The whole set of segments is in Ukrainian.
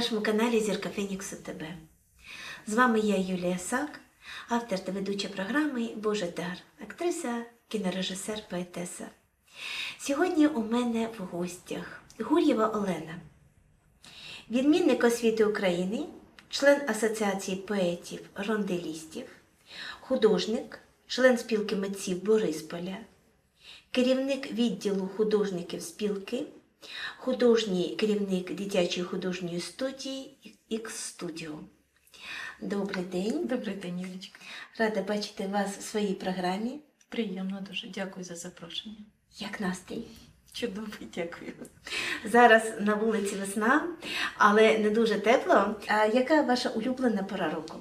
Нашому каналі Зірка Феніксу ТБ. З вами я Юлія Сак, автор та ведуча програми Божий дар, актриса, кінорежисер, поетеса. Сьогодні у мене в гостях Гур'єва Олена, відмінник освіти України, член Асоціації поетів ронделістів, художник, член спілки митців Борисполя, керівник відділу художників спілки, художній керівник дитячої художньої студії X Studio. Добрий день. Добрий день, Юлічка. Рада бачити вас у своїй програмі. Приємно дуже. Дякую за запрошення. Як настрій? Чудовий, дякую. Зараз на вулиці весна, але не дуже тепло. А яка ваша улюблена пора року?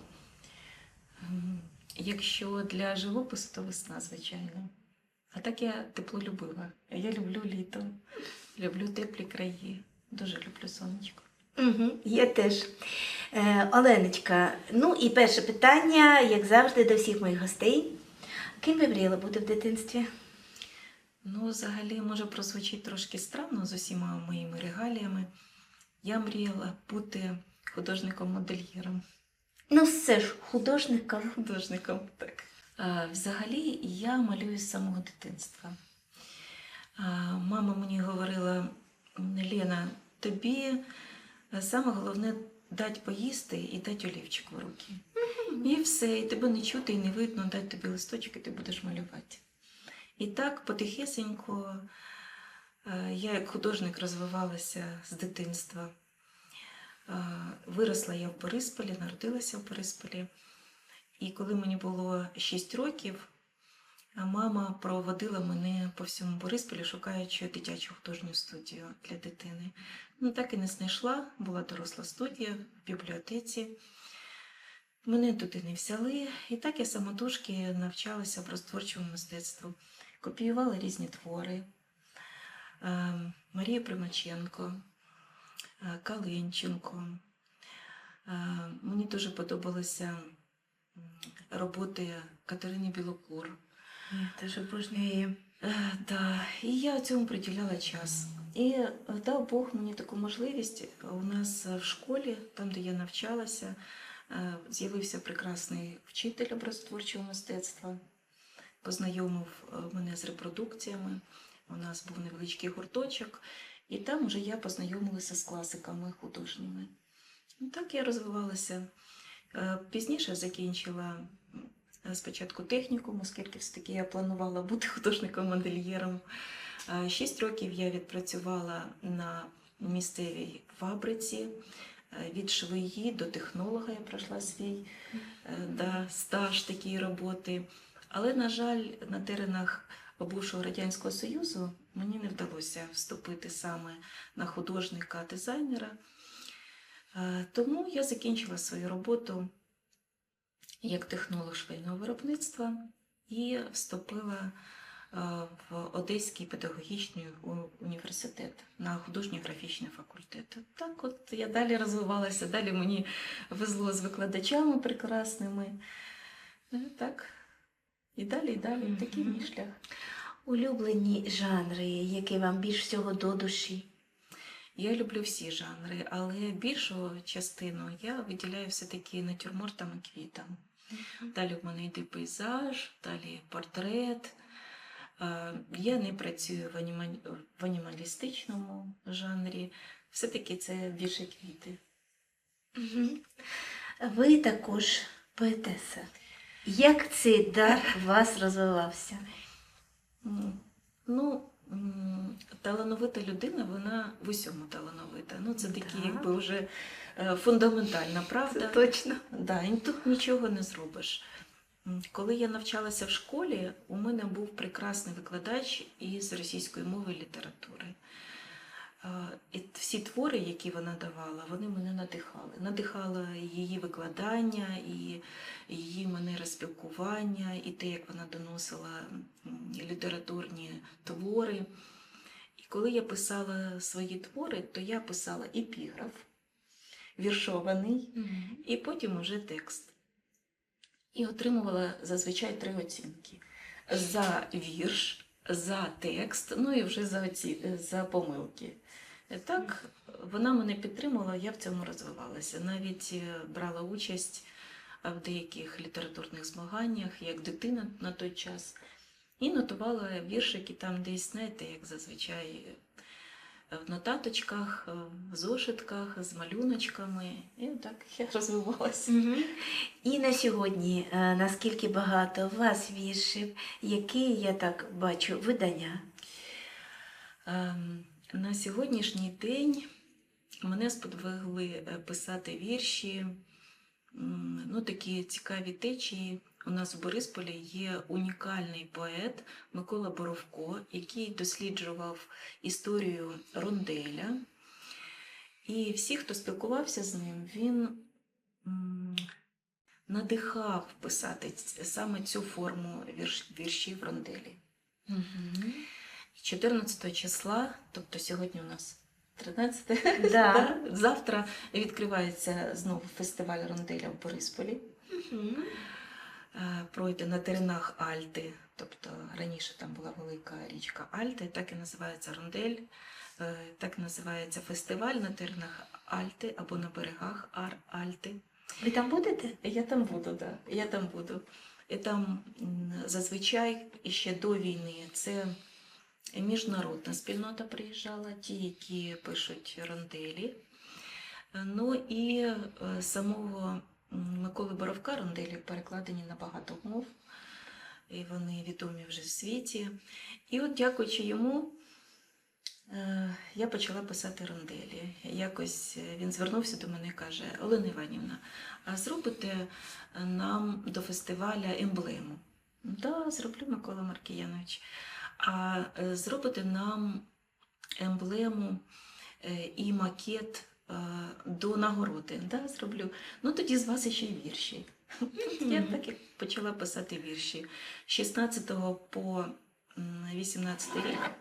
Якщо для живопису, то весна, звичайно. А так я теплолюбива. Я люблю літо, люблю теплі краї. Дуже люблю сонечко. Угу, я теж. Е, Оленочка, ну і перше питання, як завжди, до всіх моїх гостей. Ким ви мріяли бути в дитинстві? Ну, взагалі, може прозвучить трошки странно з усіма моїми регаліями. Я мріяла бути художником-модельєром. Ну, все ж, художником. Художником, так. А, взагалі, я малюю з самого дитинства. Мама мені говорила: Лена, тобі е, саме головне дати поїсти і дати олівчик в руки. І все, і тебе не чути, і не видно, дати тобі листочок, і ти будеш малювати. І так потихесенько е, я як художник розвивалася з дитинства. Е, Виросла я в Борисполі, народилася в Борисполі. І коли мені було 6 років, мама проводила мене по всьому Борисполі, шукаючи дитячу художню студію для дитини. Ну, так і не знайшла, була доросла студія в бібліотеці. Мене туди не взяли, і так я самотужки навчалася образотворчому мистецтву. Копіювала різні твори. Е, Марія Примаченко, е, Калинченко. Е, Мені дуже подобалися роботи Катерини Білокур. Теж. Е, Да, і я цьому приділяла час. І е, дав Бог мені таку можливість. У нас в школі, там, де я навчалася, е, з'явився прекрасний вчитель образотворчого мистецтва, познайомив е, мене з репродукціями. У нас був невеличкий гурточок, і там вже я познайомилася з класиками художніми. Ну, так я розвивалася. Пізніше закінчила спочатку технікум, оскільки все-таки я планувала бути художником-модельєром. Е, Шість років я відпрацювала на місцевій фабриці. Е, Від швеї до технолога я пройшла свій е, да, стаж такої роботи. Але, на жаль, на теренах бувшого Радянського Союзу мені не вдалося вступити саме на художника-дизайнера. Е, Тому я закінчила свою роботу як технолог швейного виробництва і вступила е, в Одеський педагогічний університет на художньо-графічний факультет. Так от я далі розвивалася, далі мені везло з викладачами прекрасними. Е, Так. І далі, і далі. Такий мій шлях. Улюблені жанри, які вам більш всього до душі. Я люблю всі жанри, але більшу частину я виділяю все-таки натюрмортам і квітам. Далі в мене йде пейзаж, далі портрет. Е, Я не працюю в, аніма- в анімалістичному жанрі. Все-таки це більше квіти. Ви також поетеса. Як цей дар у вас розвивався? Ну, талановита людина, вона в усьому талановита. Ну, це такі, Так. якби вже е, фундаментальна правда. точно. Да, і тут нічого не зробиш. Коли я навчалася в школі, у мене був прекрасний викладач із російської мови і літератури. Е, І всі твори, які вона давала, вони мене надихали. Надихало її викладання, і її манера спілкування, і те, як вона доносила літературні твори. І коли я писала свої твори, то я писала епіграф, віршований, і потім уже текст. І отримувала зазвичай три оцінки: за вірш, за текст, ну і вже за, оці... за помилки. Е, Так, вона мене підтримала, я в цьому розвивалася. Навіть е, брала участь е, в деяких літературних змаганнях, як дитина на той час, і нотувала віршики там десь, знаєте, як зазвичай в нотаточках, в зошитках з малюночками. І так я розвивалася. Мгм. І на сьогодні наскільки багато у вас віршів, які я так бачу видання? Ем, На сьогоднішній день мене сподвигли е, писати вірші, ну такі цікаві течії. У нас в Борисполі є унікальний поет Микола Боровко, який досліджував історію Ронделя. І всі, хто спілкувався з ним, він надихав писати саме цю форму вірш, віршів Ронделі. 14 числа, тобто сьогодні у нас 13, Да. да, завтра відкривається знову фестиваль Ронделя в Борисполі. Е, Пройде на теренах Альти, тобто раніше там була велика річка Альти, так і називається Рондель, е, так і називається фестиваль на теренах Альти або на берегах Ар Альти. Ви там будете? Я там буду, да. Я там буду. І там зазвичай ще до війни це міжнародна спільнота приїжджала, ті, які пишуть ронделі. Е, Ну і е, самого Миколи Боровка ронделі перекладені на багато мов, і вони відомі вже в світі. І от, дякуючи йому, е, я почала писати ронделі. Якось е, він звернувся до мене і каже: Олена Іванівна, а зробите нам до фестиваля емблему? Да, зроблю, Микола Маркіянович. А е, зробите нам емблему е, і макет е, до нагороди. Да, зроблю. Ну тоді з вас ще й вірші. Я так і почала писати вірші. З 16 по 18 рік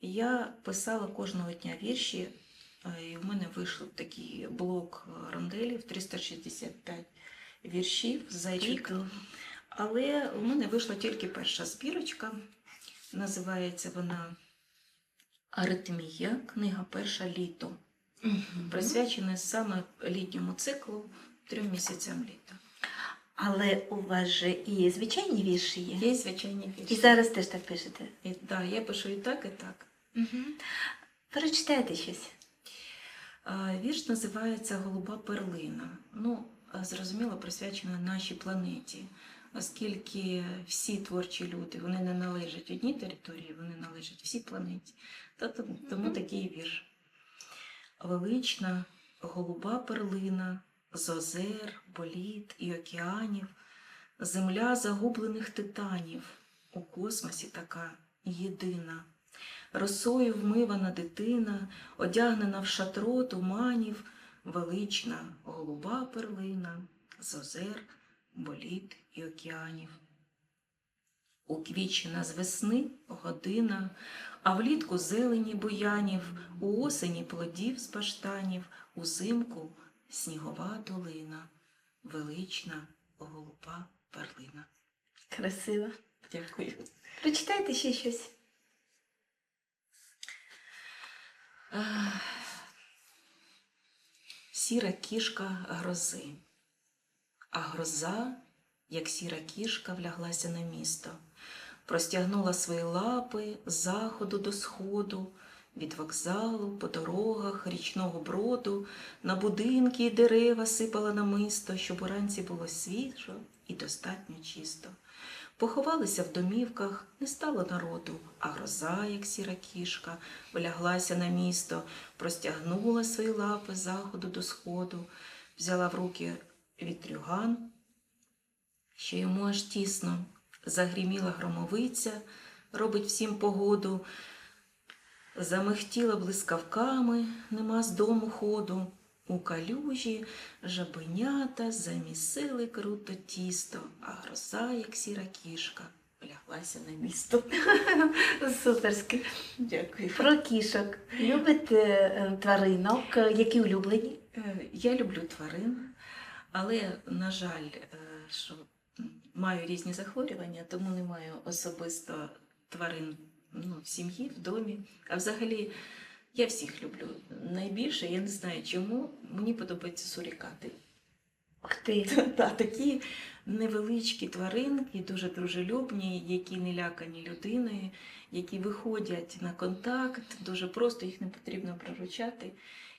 я писала кожного дня вірші, і в мене вийшов такий блок ронделів 365 віршів за рік. Але в мене вийшла тільки перша збірочка. Називається вона Аритмія, книга перша літо. Мгм. Присвячена саме літньому циклу трьом місяцям літа. Але у вас же і звичайні вірші є. Є звичайні вірші. І зараз теж так пишете. І, да, я пишу і так, і так. Угу. Перечитайте щось. Вірш називається Голуба перлина. Ну, зрозуміло, присвячена нашій планеті, оскільки всі творчі люди вони не належать одній території, вони належать всій планеті. Тому такий вірш. Велична голуба перлина з озер, боліт і океанів, земля загублених титанів, у космосі така єдина. Росою вмивана дитина, одягнена в шатро туманів, велична голуба перлина, з озер, боліт і океанів. У Уквічена з весни година, а влітку зелені буянів, у осені плодів з баштанів, узимку снігова долина, велична голуба перлина. Красиво. Дякую. Прочитайте ще щось. Сіра кішка грози, а гроза, як сіра кішка, вляглася на місто, простягнула свої лапи з заходу до сходу, від вокзалу, по дорогах, річного броду, на будинки й дерева сипала намисто, щоб уранці було свіжо і достатньо чисто. Поховалися в домівках, не стало народу, а гроза, як сіра кішка, вляглася на місто, простягнула свої лапи заходу до сходу, взяла в руки вітрюган, що йому аж тісно, загріміла громовиця, робить всім погоду, замихтіла блискавками, нема з дому ходу. У калюжі жабенята замісили круто тісто, а гроза, як сіра кішка, вляглася на місто. Суперськи. Дякую. Про кішок. Любите е, тваринок, які улюблені? Е, Я люблю тварин, але, на жаль, е, що маю різні захворювання, тому не маю особисто тварин ну, в сім'ї, в домі. А взагалі Я всіх люблю. Найбільше, я не знаю чому, мені подобаються сурікати. Ух ти. Та, такі невеличкі тваринки, дуже дружелюбні, які не лякані людиною, які виходять на контакт, дуже просто, їх не потрібно приручати.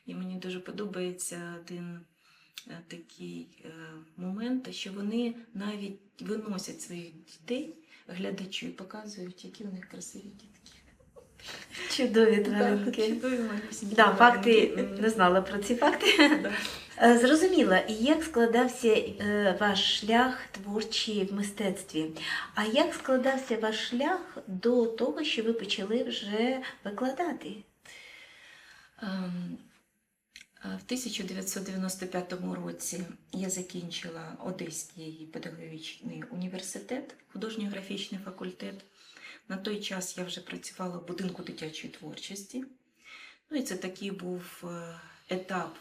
І мені дуже подобається один такий е, момент, що вони навіть виносять своїх дітей глядачу і показують, які у них красиві дітки. Чудові тваринки. чудові Да, факти не знала про ці факти. Да. Е, Зрозуміла, і як складався е, ваш шлях творчий в мистецтві? А як складався ваш шлях до того, що ви почали вже викладати? В 1995 році я закінчила Одеський педагогічний університет, художньо-графічний факультет. На той час я вже працювала в будинку дитячої творчості. Ну і це такий був е, етап,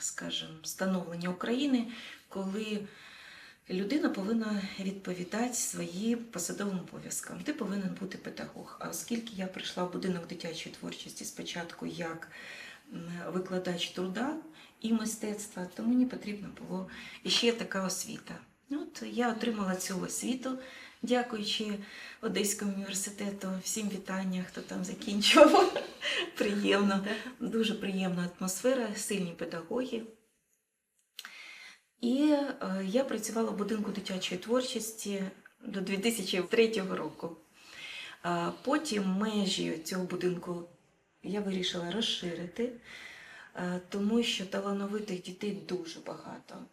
скажімо, становлення України, коли людина повинна відповідати своїм посадовим обов'язкам. Ти повинен бути педагог. А оскільки я прийшла в будинок дитячої творчості спочатку як викладач труда і мистецтва, то мені потрібно було іще така освіта. От я отримала цю освіту, дякуючи Одеському університету. Всім вітання, хто там закінчував. Приємно, дуже приємна атмосфера, сильні педагоги. І е, я працювала в будинку дитячої творчості до 2003 року. Потім межі цього будинку я вирішила розширити, е, тому що талановитих дітей дуже багато.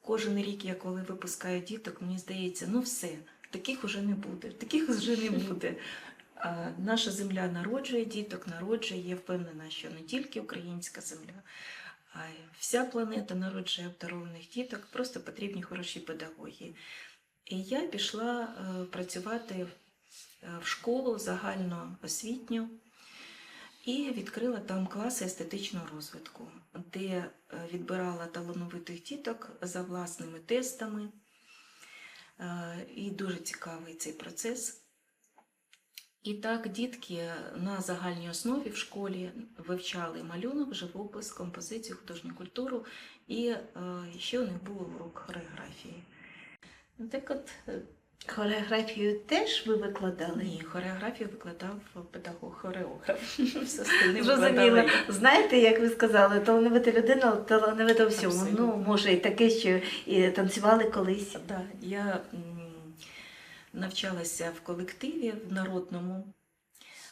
Кожен рік, я коли випускаю діток, мені здається, ну все, таких уже не буде, таких вже не буде. А Наша земля народжує діток, народжує, я впевнена, що не тільки українська земля, а й вся планета народжує обдарованих діток, просто потрібні хороші педагоги. І я пішла е, працювати е, в школу загальноосвітню і відкрила там класи естетичного розвитку, де е, відбирала талановитих діток за власними тестами. Е, І дуже цікавий цей процес. І так дітки на загальній основі в школі вивчали малюнок, живопис, композицію, художню культуру, і е, ще у них був урок хореографії. Так от Хореографію теж ви викладали? ні, хореографію викладав педагог хореограф. Я. Знаєте, як ви сказали, талановита людина, талановита у всьому. Абсолютно. Ну, може, і таке, що і танцювали колись. Да, я навчалася в колективі в народному.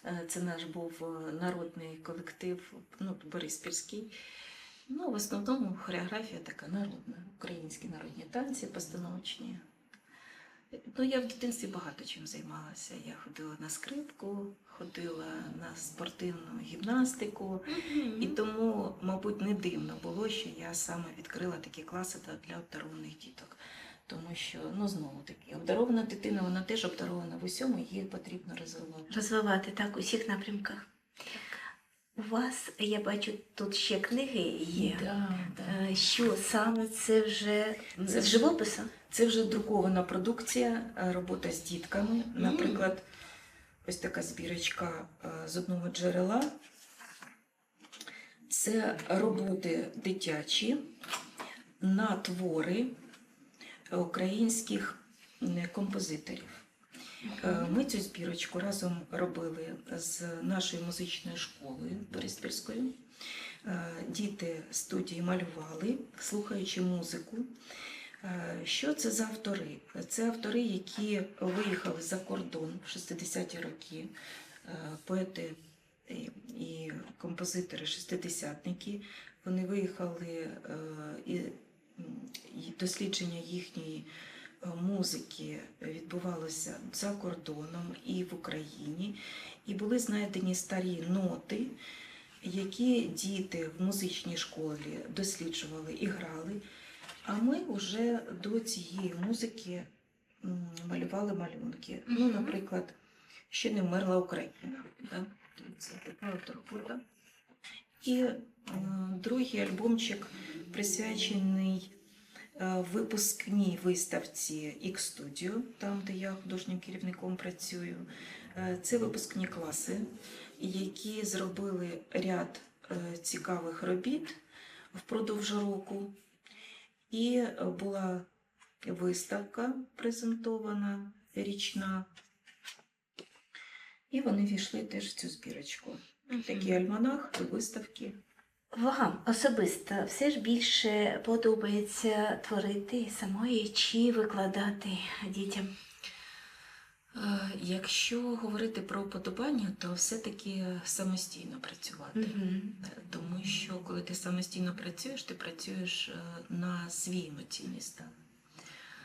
Е, Це наш був е, народний колектив, ну, Бориспільський. Ну, в основному хореографія така народна, українські народні танці, постановочні. Ну, я в дитинстві багато чим займалася. Я ходила на скрипку, ходила на спортивну гімнастику. І тому, мабуть, не дивно було, що я саме відкрила такі класи для- для обдарованих діток. Тому що, ну знову таки, обдарована дитина, вона теж обдарована в усьому, її потрібно розвивати. Розвивати так у всіх напрямках. У вас, я бачу, тут ще книги є. Да, да. Е, Що саме це вже Це з живопису? Це вже друкована продукція, е, робота з дітками. Наприклад, ось така збірочка е, з одного джерела. Це роботи дитячі на твори українських композиторів. Е, Ми цю збірочку разом робили з нашою музичною школою Бориспільською. Е, Діти студії малювали, слухаючи музику. Е, Що це за автори? Це автори, які виїхали за кордон в 60-ті роки, поети і- композитори, шестидесятники. Вони виїхали і, дослідження їхньої музики відбувалося за кордоном і в Україні. І були знайдені старі ноти, які діти в музичній школі досліджували і грали. А ми вже до цієї музики малювали малюнки. Ну, наприклад, ще не вмерла Україна. Да? Це така робота. І е, другий альбомчик присвячений е, випускній виставці X Studio, там, де я художнім керівником працюю. Е, Це випускні класи. які зробили ряд е, цікавих робіт впродовж року. І е, була виставка презентована річна. І вони війшли теж в цю збірочку. Такий альманах виставки. Вам особисто все ж більше подобається творити самої чи викладати дітям? Е, Якщо говорити про подобання, то все-таки самостійно працювати. Mm -hmm. Тому що коли ти самостійно працюєш, ти працюєш е, на свій емоційний стан.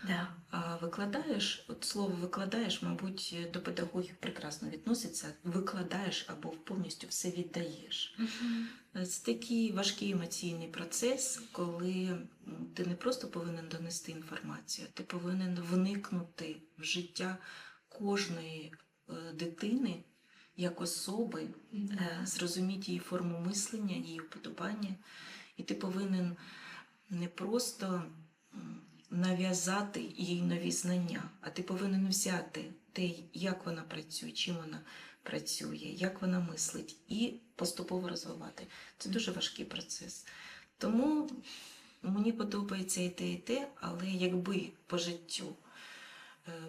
Да. А викладаєш, от слово викладаєш, мабуть, до педагогів прекрасно відноситься. Викладаєш або повністю все віддаєш. Е, Це такий важкий емоційний процес, коли ти не просто повинен донести інформацію, ти повинен вникнути в життя кожної е, дитини як особи, е, зрозуміти її форму мислення, її вподобання. І ти повинен не просто нав'язати їй нові знання, а ти повинен взяти те, як вона працює, чим вона працює, як вона мислить, і поступово розвивати. Це дуже важкий процес. Тому мені подобається і те, і те, але якби по життю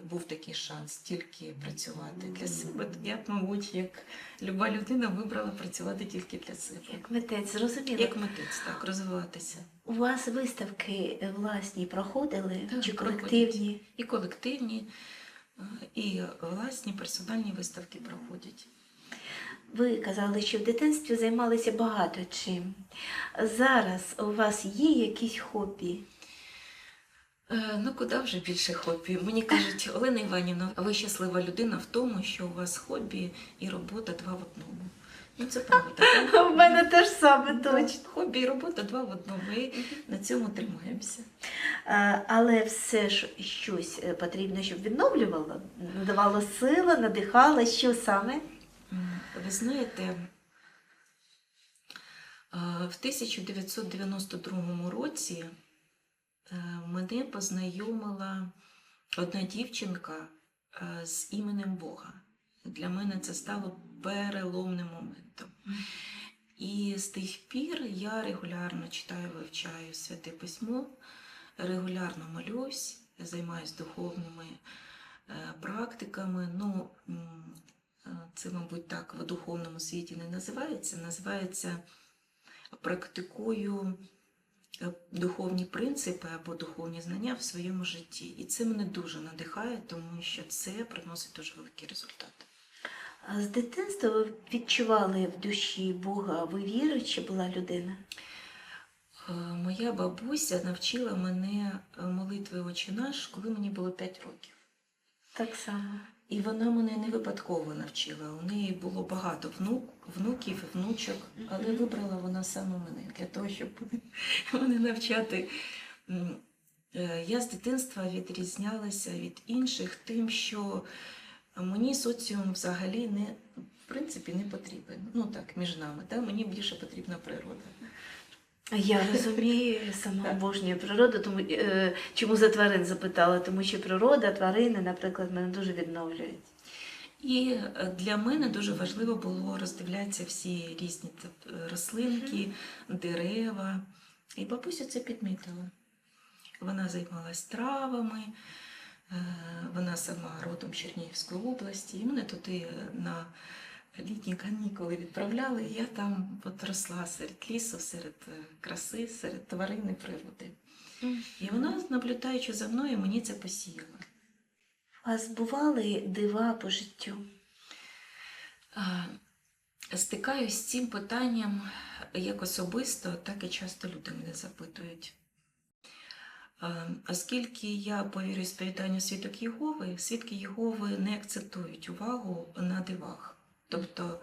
був такий шанс тільки працювати для себе, я б, мабуть, як люба людина вибрала працювати тільки для себе. Як митець, зрозуміло. Як митець, так, розвиватися. У вас виставки е, власні проходили Так, чи проходять. І колективні, е, і власні персональні виставки проходять. Ви казали, що в дитинстві займалися багато чим. Зараз у вас є якісь хобі? Е, Ну, куди вже більше хобі? Мені кажуть, Олена Іванівна, ви щаслива людина в тому, що у вас хобі і робота два в одному. Ну, це правда. У мене теж саме точно. Хобі і робота два в одному. І на цьому тримаємося. Але все ж щось е, потрібно, щоб відновлювало, надавало сили, надихало, що саме? Ви знаєте, е, в 1992 році е, мене познайомила одна дівчинка е, з іменем Бога. Для мене це стало переломним моментом. І з тих пір я регулярно читаю, вивчаю святе письмо, регулярно молюсь, займаюся духовними е, практиками. Ну, е, це, мабуть, так в духовному світі не називається. Називається практикую е, духовні принципи або духовні знання в своєму житті. І це мене дуже надихає, тому що це приносить дуже великі результати. А З дитинства ви відчували в душі Бога, ви віруюча була людина? Е, Моя бабуся навчила мене е, молитви «Отче наш, коли мені було 5 років. Так само. І вона мене не випадково навчила. У неї було багато внук, внуків внучок, але вибрала вона саме мене для того, щоб мене навчати. Е, Я з дитинства відрізнялася від інших тим, що мені соціум взагалі не в принципі не потрібен. Ну так, між нами. Та? Мені більше потрібна природа. Я розумію, сама обожнюю природу, тому е, чому за тварин запитала, тому що природа, тварини, наприклад, мене дуже відновлюють. І е, для мене дуже важливо було роздивлятися всі різні рослинки, дерева. І бабуся це підмітила. Вона займалась травами, е, вона сама родом Чернігівської області, і мене туди е, на літні канікули відправляли. І я там от росла серед лісу, серед е, краси, серед тварин і природи. І вона, наблюдаючи за мною, мені це посіяла. У вас бували дива по життю? А, Стикаюсь з цим питанням як особисто, так і часто люди мене запитують. Оскільки я повірю сповіданню свідок Єгови, свідки Єгови не акцентують увагу на дивах. Тобто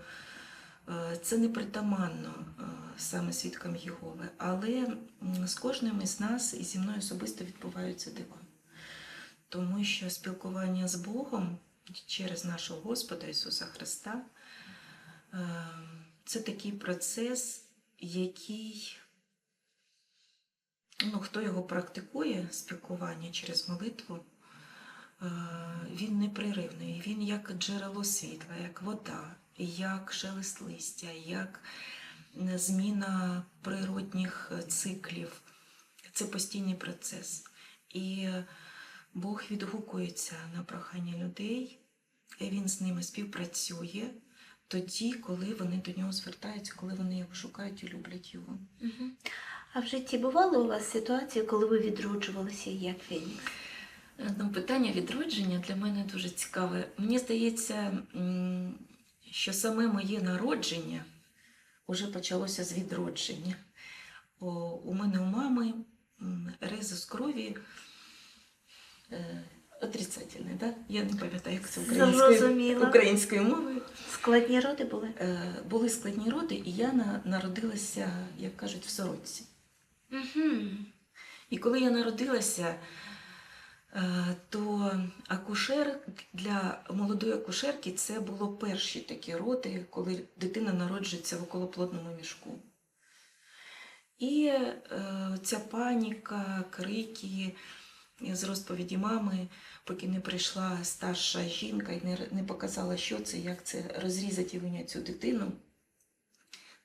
е, це не притаманно е, саме свідкам Єгови, але з кожним із нас і зі мною особисто відбуваються дива. Тому що спілкування з Богом через нашого Господа Ісуса Христа е, це такий процес, який, ну, хто його практикує, спілкування через молитву, він непреривний, він як джерело світла, як вода, як шелест листя, як е, зміна природних е, циклів. Це постійний процес. І Бог відгукується на прохання людей, він з ними співпрацює тоді, коли вони до нього звертаються, коли вони його шукають і люблять його. Мгм. А в житті бували у вас ситуації, коли ви відроджувалися як Фенікс? Ну, питання відродження для мене дуже цікаве. Мені здається, що саме моє народження вже почалося з відродження. У мене у мами резус крові е, отрицательний, да? я не пам'ятаю, як це українською, українською мовою. Складні роди були? Е, Були складні роди, і я народилася, як кажуть, в сорочці. Угу. І коли я народилася, то акушер для молодої акушерки це було перші такі роди, коли дитина народжується в околоплодному мішку. І е, ця паніка, крики з розповіді мами, поки не прийшла старша жінка і не, не показала, що це, як це розрізати і виняти цю дитину,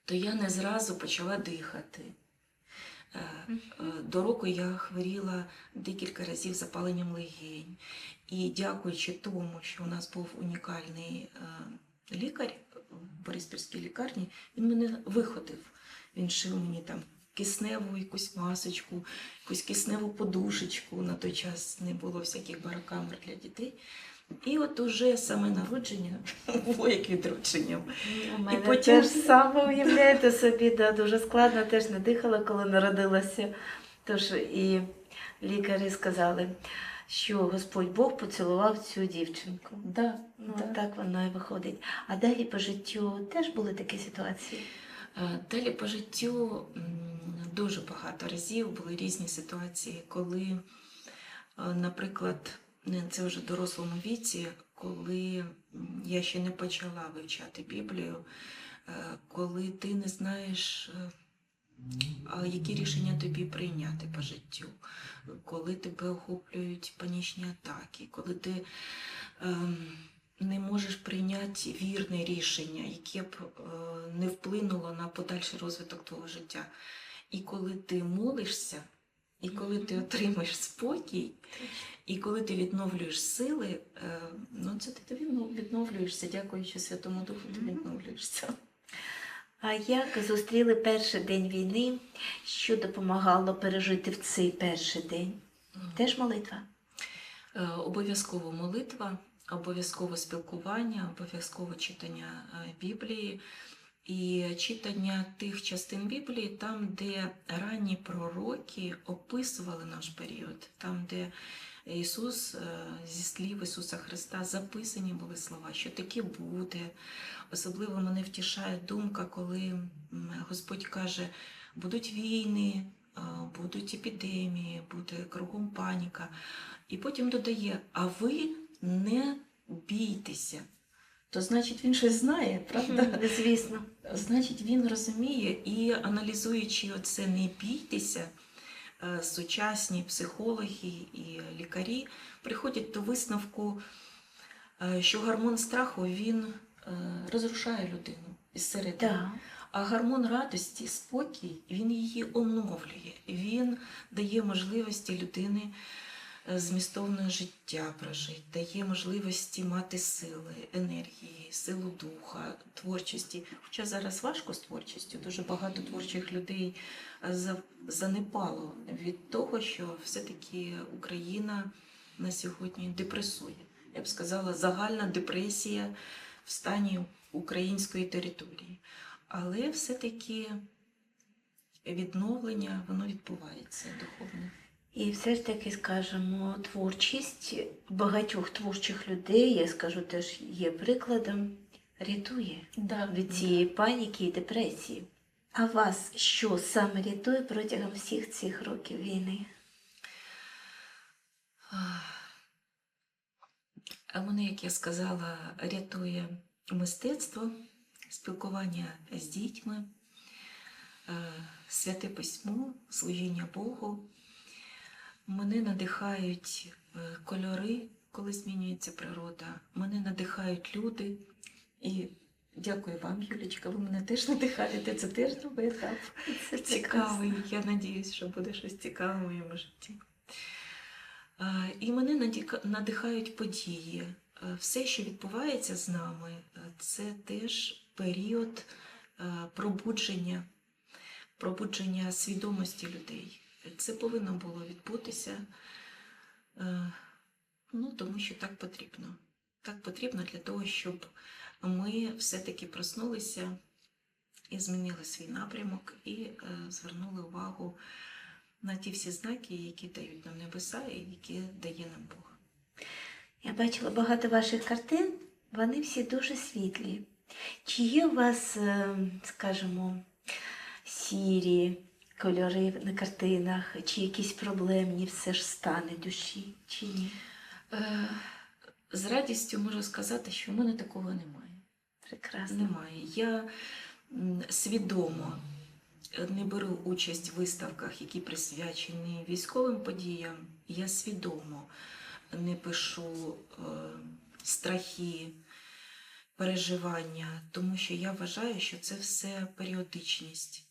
то я не зразу почала дихати. Е, До року я хворіла декілька разів запаленням легень. І дякуючи тому, що у нас був унікальний е, лікар в Бориспільській лікарні, він мене виходив. Він шив мені там кисневу якусь масочку, якусь кисневу подушечку. На той час не було всяких барокамер для дітей. І от уже саме народження було як відродженням. У мене потім- теж саме уявляєте собі, да, дуже складно, теж не дихала, коли народилася. Тож і лікарі сказали, що Господь Бог поцілував цю дівчинку. Да, Ну, да. так воно і виходить. А далі по життю теж були такі ситуації. Е, Далі по життю дуже багато разів були різні ситуації, коли, е, наприклад, це вже в дорослому віці, коли я ще не почала вивчати Біблію, е, коли ти не знаєш, е, які рішення тобі прийняти по життю, коли тебе охоплюють панічні атаки, коли ти ем, не можеш прийняти вірне рішення, яке б е, не вплинуло на подальший розвиток твого життя. І коли ти молишся, і коли ти отримаєш спокій, і коли ти відновлюєш сили, е, ну це ти віднов- відновлюєшся, дякуючи Святому Духу, ти відновлюєшся. А як зустріли перший день війни? Що допомагало пережити в цей перший день? Теж молитва. Е, Обов'язково молитва, обов'язково спілкування, обов'язково читання е, Біблії і читання тих частин Біблії, там, де ранні пророки описували наш період, там, де Ісус е, зі слів Ісуса Христа записані були слова, що таке буде. Особливо мене втішає думка, коли Господь каже, будуть війни, е, будуть епідемії, буде кругом паніка. І потім додає: а ви не бійтеся. То значить він щось знає, правда? Звісно. Значить, він розуміє і аналізуючи оце не бійтеся, сучасні психологи і лікарі приходять до висновку, е, що гормон страху він е, розрушає людину із середини. Так. А гормон радості, спокій, він її оновлює. Він дає можливості людини е, змістовне життя прожити, дає можливості мати сили, енергії, силу духа, творчості. Хоча зараз важко з творчістю, дуже багато творчих людей е, занепало від того, що все-таки Україна на сьогодні депресує. Я б сказала, загальна депресія в стані української території. Але все-таки відновлення воно відбувається духовне. І все ж таки скажемо, творчість багатьох творчих людей, я скажу, теж є прикладом, рятує Да, від цієї паніки і депресії. А вас що саме рятує протягом всіх цих років війни? А мене, як я сказала, рятує мистецтво, спілкування з дітьми, е, святе письмо, служіння Богу. Мене надихають е, кольори, коли змінюється природа. Мене надихають люди. І Дякую вам, Юлічка. Ви мене теж надихаєте. Це теж новий етап. Це Цікавий. Я надіюсь, що буде щось цікаве в моєму житті. Е, І мене надихають події. Е, Все, що відбувається з нами, це теж період пробудження, пробудження свідомості людей. Це повинно було відбутися, е, ну, тому що так потрібно. Так потрібно для того, щоб ми все-таки проснулися і змінили свій напрямок, і е, звернули увагу на ті всі знаки, які дають нам небеса і які дає нам Бог. Я бачила багато ваших картин, вони всі дуже світлі. Чи є у вас, е, скажімо, сірі кольори на картинах, чи якісь проблемні все ж стани душі, чи ні? Е, З радістю можу сказати, що в мене такого немає. Прекрасно. Немає. Я свідомо не беру участь в виставках, які присвячені військовим подіям. Я свідомо не пишу е, страхи, переживання, тому що я вважаю, що це все періодичність.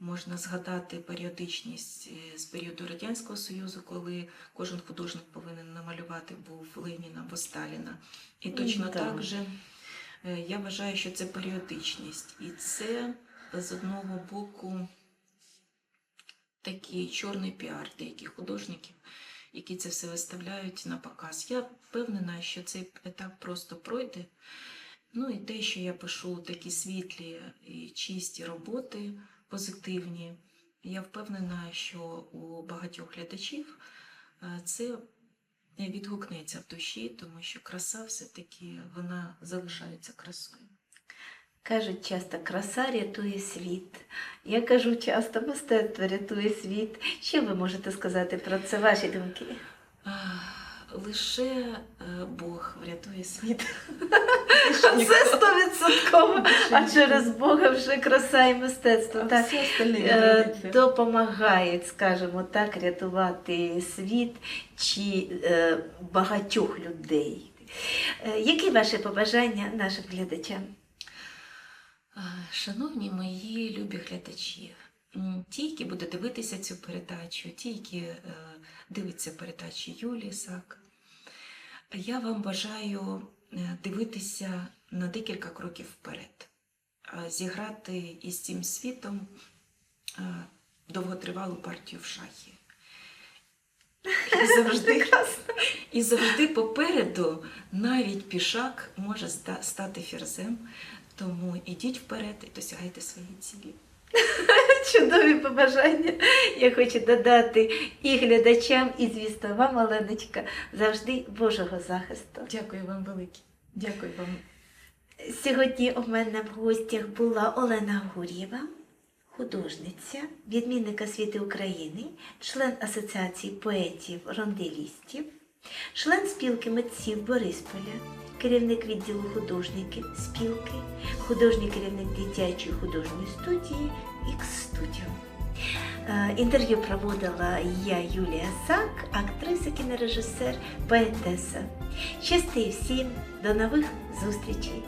Можна згадати періодичність е, з періоду Радянського Союзу, коли кожен художник повинен намалювати був Леніна або Сталіна. І точно так. так же е, я вважаю, що це періодичність. І це з одного боку такий чорний піар деяких художників, які це все виставляють на показ. Я впевнена, що цей етап просто пройде. Ну і те, що я пишу такі світлі і чисті роботи, позитивні, я впевнена, що у багатьох глядачів е, це відгукнеться в душі, тому що краса все-таки вона залишається красою. Кажуть часто, краса рятує світ. Я кажу часто, мистецтво рятує світ. Що ви можете сказати про це, ваші думки? Лише е, Бог врятує світ. Це стовідсотково, а через Бога вже краса і мистецтво. Так. все остальне Е, допомагають, скажімо так, рятувати світ чи е, багатьох людей. Які ваші побажання нашим глядачам? Шановні мої любі глядачі, ті, які будуть дивитися цю передачу, ті, які дивляться передачі Юлії Сак, я вам бажаю е, дивитися на декілька кроків вперед, а, зіграти із цим світом е, довготривалу партію в шахи. І завжди, і завжди попереду навіть пішак може стати ферзем. Тому ідіть вперед і досягайте свої цілі. Чудові побажання. Я хочу додати і глядачам, і звісно вам, Оленочка, завжди Божого захисту. Дякую вам велике. Дякую вам. Сьогодні у мене в гостях була Олена Гур'єва, художниця, відмінник освіти України, член Асоціації поетів-ронделістів, член спілки митців Борисполя, керівник відділу художники спілки, художній керівник дитячої художньої студії X-Studio. Е, Інтерв'ю проводила я, Юлія Сак, актриса, кінорежисер, поетеса. Щасти всім, до нових зустрічей!